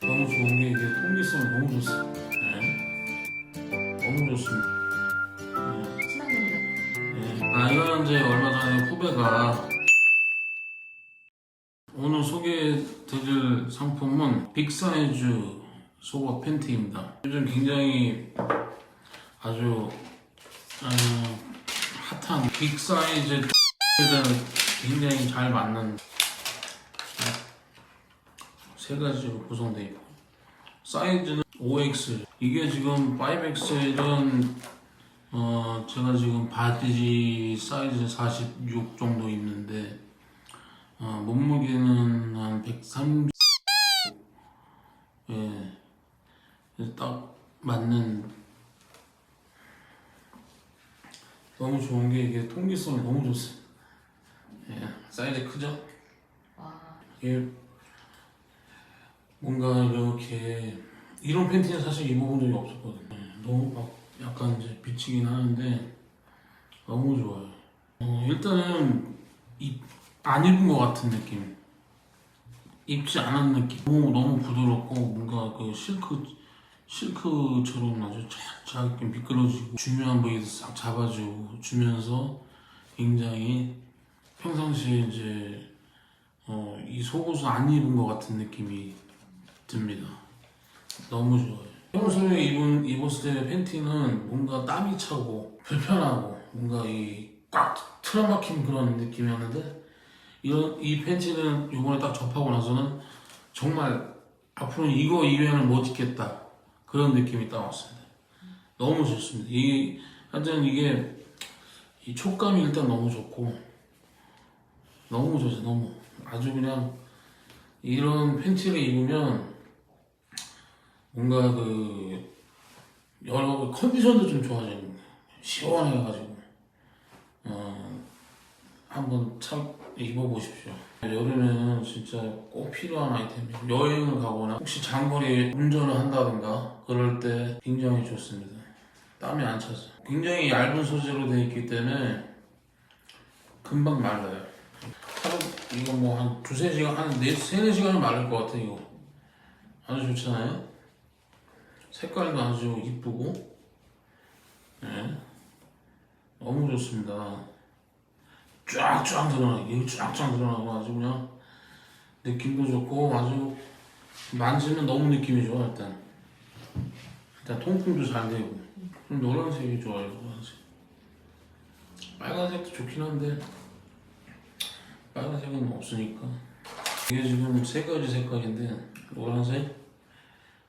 너무 좋은 게 이게 통기성이 너무 좋습니다. 네. 너무 좋습니다. 네. 네. 아 이거는 이제 얼마 전에 후배가 오늘 소개해드릴 상품은 빅사이즈 속옷 팬티입니다. 요즘 굉장히 아주 어, 핫한 빅사이즈 굉장히 잘 맞는 세 가지로 구성되어 있고 사이즈는 5X 이게 지금 5XL은 어 제가 지금 바지 사이즈 46 정도 입는데 어, 몸무게는 한 130. 예, 딱 맞는 너무 좋은 게 이게 통기성이 너무 좋습니다. 예, 사이즈 크죠? 와. 이게 뭔가 이렇게 이런 팬티는 사실 입어본 적이 없었거든요. 예, 너무 막 약간 이제 비치긴 하는데 너무 좋아요. 어, 일단은 입, 안 입은 것 같은 느낌. 입지 않은 느낌. 너무 너무 부드럽고 뭔가 그 실크 실크처럼 아주 착착 미끄러지고 중요한 부위도 싹 잡아주고 주면서 굉장히 평상시에 이제 어, 이 속옷을 안 입은 것 같은 느낌이 듭니다. 너무 좋아요. 평소에 입은, 입었을 때 팬티는 뭔가 땀이 차고 불편하고 뭔가 이 꽉 틀어막힌 그런 느낌이었는데 이런 이 팬티는 이번에 딱 접하고 나서는 정말 앞으로 이거 이외에는 못 입겠다 그런 느낌이 딱 왔습니다. 너무 좋습니다. 이 하여튼 이게 이 촉감이 일단 너무 좋고 너무 좋죠 너무 아주 그냥 이런 팬티를 입으면 뭔가 그 여러 컨디션도 좀 거예요. 시원해가지고 어 한번 참 입어보십시오. 여름에는 진짜 꼭 필요한 아이템이에요. 여행을 가거나 혹시 장거리 운전을 한다든가 그럴 때 굉장히 좋습니다. 땀이 안 차서 굉장히 얇은 소재로 되어 있기 때문에 금방 말라요. 하루 이거 뭐 한 두세 시간 한 네, 세네 시간은 마를 것 같아 이거 아주 좋잖아요 색깔도 아주 이쁘고 네. 너무 좋습니다. 쫙쫙 드러나 여기 쫙쫙 드러나고 아주 그냥 느낌도 좋고 아주 만지면 너무 느낌이 좋아 일단. 일단 통풍도 잘 되고. 좀 노란색이 좋아요 노란색. 빨간색도 좋긴 한데 빨간색은 없으니까. 이게 지금 세 가지 색깔인데 노란색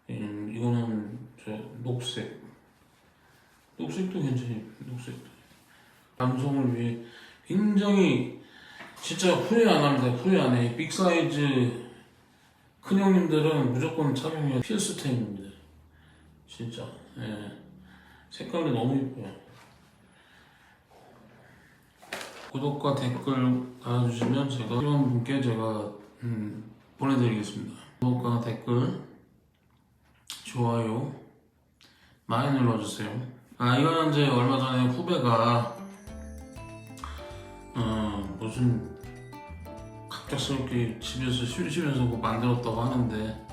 음, 이거는 저 녹색. 녹색도 괜찮아요. 녹색도. 감성을 위해 굉장히 진짜 후회 안 합니다. 후회 안 해. 빅 사이즈 큰 형님들은 무조건 착용이 필수템입니다. 진짜. 예. 색깔도 너무 이뻐요. 구독과 댓글 달아주시면 제가 필요한 분께 제가 음, 보내드리겠습니다. 구독과 댓글, 좋아요 많이 눌러주세요. 아 이거는 이제 얼마 전에 후배가 어, 무슨 갑작스럽게 집에서 쉬시면서 뭐 만들었다고 하는데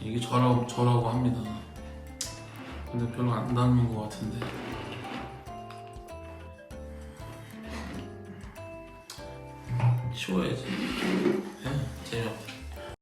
이게 저라고 저라고 합니다. 근데 별로 안 닿는 것 같은데. 치워야지. 예? 재미없다.